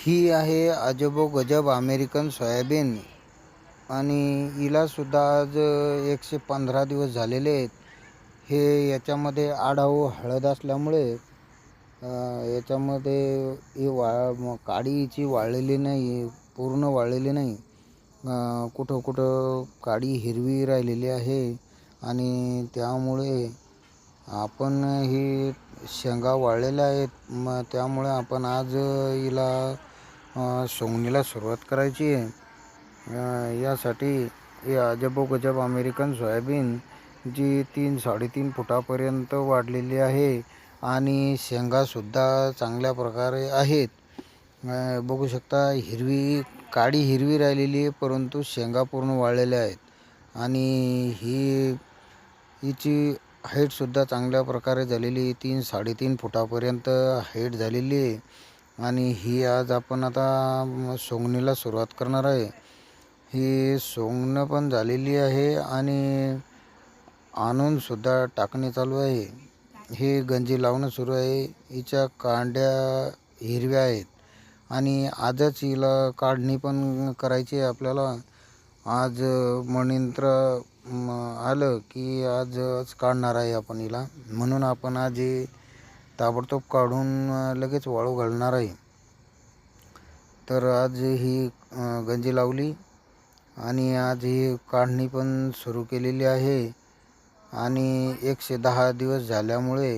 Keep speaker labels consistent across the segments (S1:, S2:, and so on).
S1: ही आहे अजबो गजब American soybean. आणि हिलासुद्धा आज एकशे पंधरा दिवस झालेले आहेत. हे याच्यामध्ये आढाऊ हळद असल्यामुळे याच्यामध्ये ही वा काडीची वाळलेली नाही पूर्ण वाळलेली नाही. कुठं कुठं काडी हिरवी राहिलेली आहे. आणि त्यामुळे आपण ही शेंगा वाळलेल्या आहेत. मग त्यामुळे आपण आज हिला सोंगणीला सुरुवात करायची आहे. यासाठी हे अजबो गजब अमेरिकन सोयाबीन जी तीन साडेतीन फुटापर्यंत वाढलेली आहे आणि शेंगासुद्धा चांगल्या प्रकारे आहेत. बघू शकता हिरवी काळी हिरवी राहिलेली आहे परंतु शेंगा पूर्ण वाळलेल्या आहेत. आणि ही हिची हाईटसुद्धा चांगल्या प्रकारे झालेली आहे. तीन साडेतीन फुटापर्यंत हाईट झालेली आहे. आणि ही आज आपण आता सोंगणीला सुरुवात करणार आहे. ही सोंगणं पण झालेली आहे आणि आणूनसुद्धा टाकणे चालू आहे. हे गंजी लावणं सुरू आहे. हिच्या कांड्या हिरव्या आहेत. आणि आजच हिला काढणी पण करायची आहे आपल्याला. आज मणिंत्र आलं की आजच काढणार आहे आपण हिला. म्हणून आपण आज हे ताबडतोब काढून लगेच वाळू घालणार आहे. तर आज ही गंजी लावली आणि आज ही काढणी पण सुरू केलेली आहे. आणि एकशे दहा दिवस झाल्यामुळे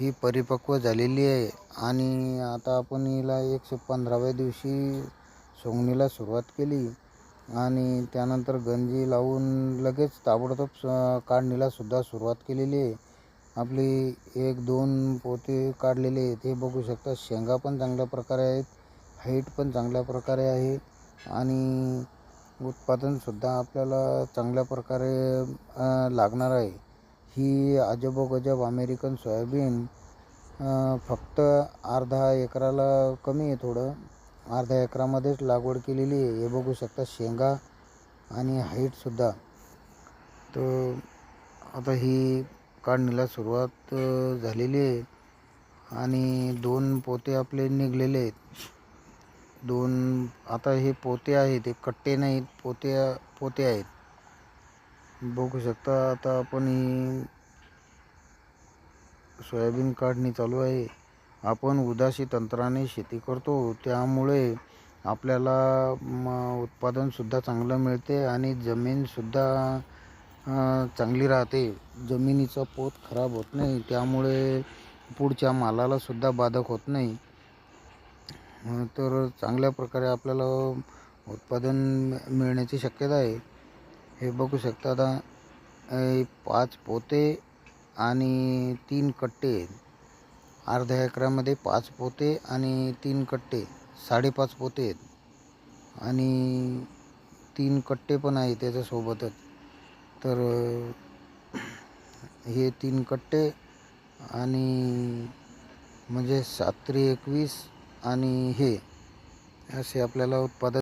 S1: ही परिपक्व झालेली आहे. आणि आता आपण हिला एकशे पंधराव्या दिवशी सोंगणीला सुरुवात केली. आणि त्यानंतर गंजी लावून लगेच ताबडतोब काढणीलासुद्धा काढणीला सुद्धा सुरुवात केलेली आहे. आपली एक दोन पोते काढलेले आहेत. हे बघू शकता शेंगा पण चांगल्या प्रकारे आहेत हाईट पण चांगल्या प्रकारे आहे आणि उत्पादनसुद्धा आपल्याला चांगल्या प्रकारे लागणार आहे. ही अजबोगजब अमेरिकन सोयाबीन फक्त अर्धा एकराला कमी आहे थोडं. अर्ध्या एकरामध्येच लागवड केलेली आहे. हे बघू शकता शेंगा आणि हाईटसुद्धा तर आता ही काढणीला सुरुवात झालेली आहे. आणि दोन पोते आपले निघलेले आहेत. दोन आता हे पोते आहेत हे कट्टे नाहीत पोते पोते आहेत. बघू शकता आता आपण ही सोयाबीन काढणी चालू आहे. आपण उदासी तंत्राने शेती करतो. त्यामुळे आपल्याला उत्पादनसुद्धा चांगलं मिळते आणि जमीनसुद्धा चांगली राहते. जमिनीचा पोत खराब होत नाही त्यामुळे पुढच्या मालाला सुद्धा बाधक होत नाही. तर चांगल्या प्रकारे आपल्याला उत्पादन मिळण्याची शक्यता आहे. हे बघू शकता आता पाच पोते आणि तीन कट्टे. आहेत. अर्ध्या एकरामध्ये पाच पोते आणि तीन कट्टे साडेपाच पोते आहेत. आणि तीन कट्टे पण आहे त्याच्यासोबतच. तर हे तीन कट्टे आणि म्हणजे सात एकवीस आणि हे असे आपल्याला उत्पादन